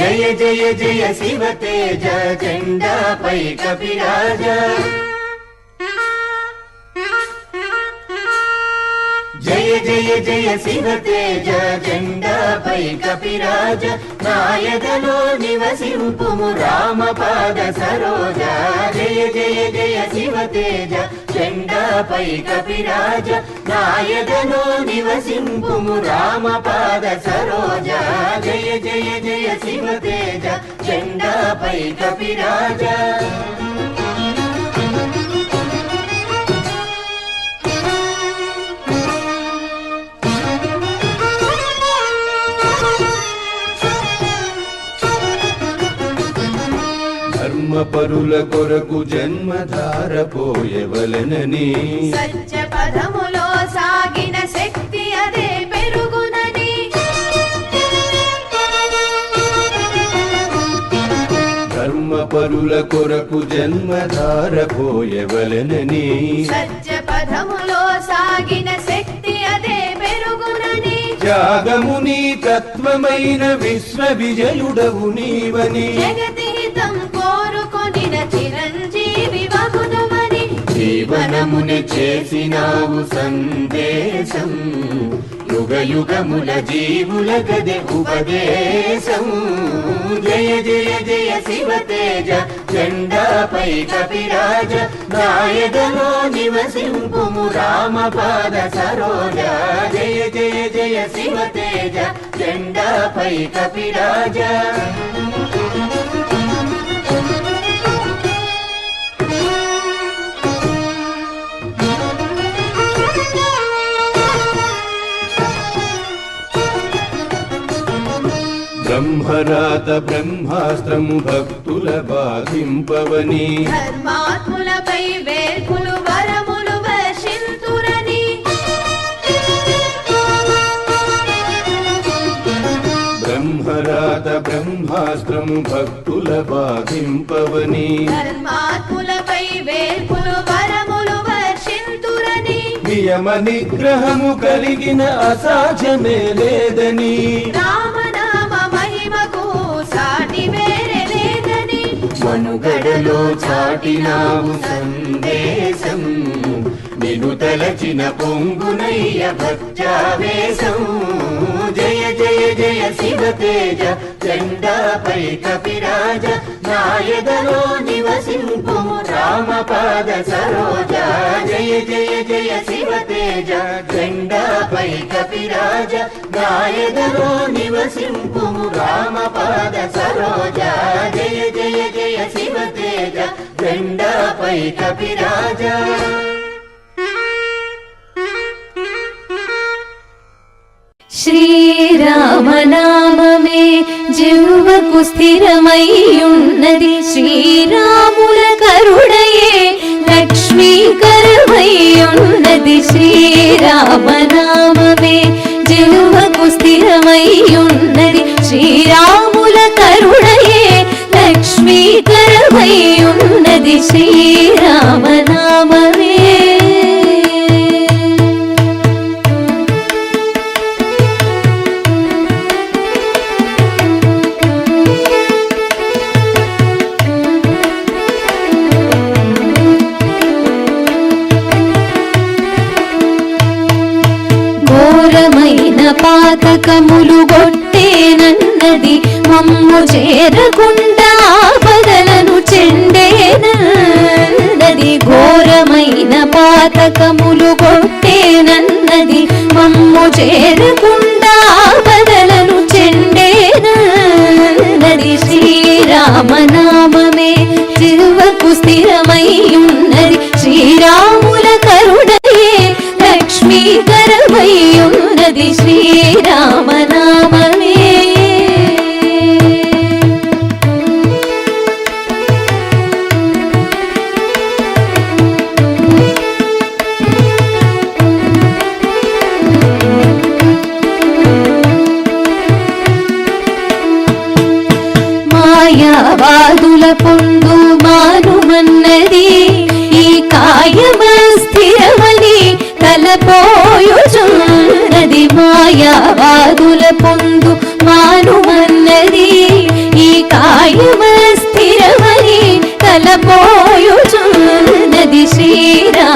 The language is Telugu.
జయ జయ జయ శివ తేజ జెండాపై కపిరాజ. జయ జయ జయ శివ తేజ జెండాపై కపిరాజ. నాయదలో నివసింపుము రామపాద సరోజ. జయ జయ జయ శివ తేజ జెండాపై కపిరాజ. నాయదలో నివసింపుము రామపాద సరోజా. జయ జయ జయ శివ తేజ జెండాపై కపిరాజ ధర్మపరుల కొరకు జన్మధార పోయవలనని. సత్య పదములో ధర్మపరుల కొరకు జన్మధార పోయవలనని సత్య పదములో సాగిన శక్తి అదే పెరుగునని. త్యాగము నీ తత్వమైన విశ్వ విజయుడవు నీవని. జగతి హితం కోరుకొనిన చిరంజీవి వగునుమని జీవనముని చేసినావు సందేశం. యుగ యుగముల జీవుల గది ఉపదేశం. జయ జయ జయ శివ తేజ జెండాపై కపిరాజ నాయదలో నివసింపుము రామపాద సరోజ. జయ జయ జయ శివ తేజ జెండాపై కపిరాజ. బ్రహ్మరాత బ్రహ్మాస్త్రము భక్తుల బాధింపవని ధర్మాత్ములపై వరములు వర్షింతురని బ్రహ్మరాత బ్రహ్మాస్త్రము భక్తుల బాధింపవని ధర్మాత్ములపై వేల్పులు వరములు వర్షింతురని నియమ నిగ్రహము కలిగిన అసాధ్యమే లేదని రామనామ మనుగడలో చాటినాము సందేశం. నిను తలచిన పొంగునయ్య భక్త్యావేశం. జయ జయ జయ శివ తేజ జెండాపై కపిరాజ నాయదలో పాద సరోజ జయ జయ జయ శివ తేజ జెండాపై కపిరాజ గాయదలో నివసింపు రామ పాద సరోజ జయ జయ జయ శివ తేజ జెండాపై కపిరాజ. శ్రీరామనామమే జీవకు స్థిరమై ఉన్నది. శ్రీరామ లక్ష్మీకరమయ్యున్నది శ్రీరామనామమే. జిహ్వకు స్థిరమయ్యున్నది శ్రీరాముల కరుణయే. లక్ష్మీకరమయ్యున్నది శ్రీరామ పాతకములు గొట్టేనన్నది మమ్ము చేరకుండా మాయమ స్థిరమని తలపోయుచున్నది మాయావాదుల పొందు మానుమన్నది ఈ కాయమ స్థిరమని తలపోయుచున్నది శ్రీరా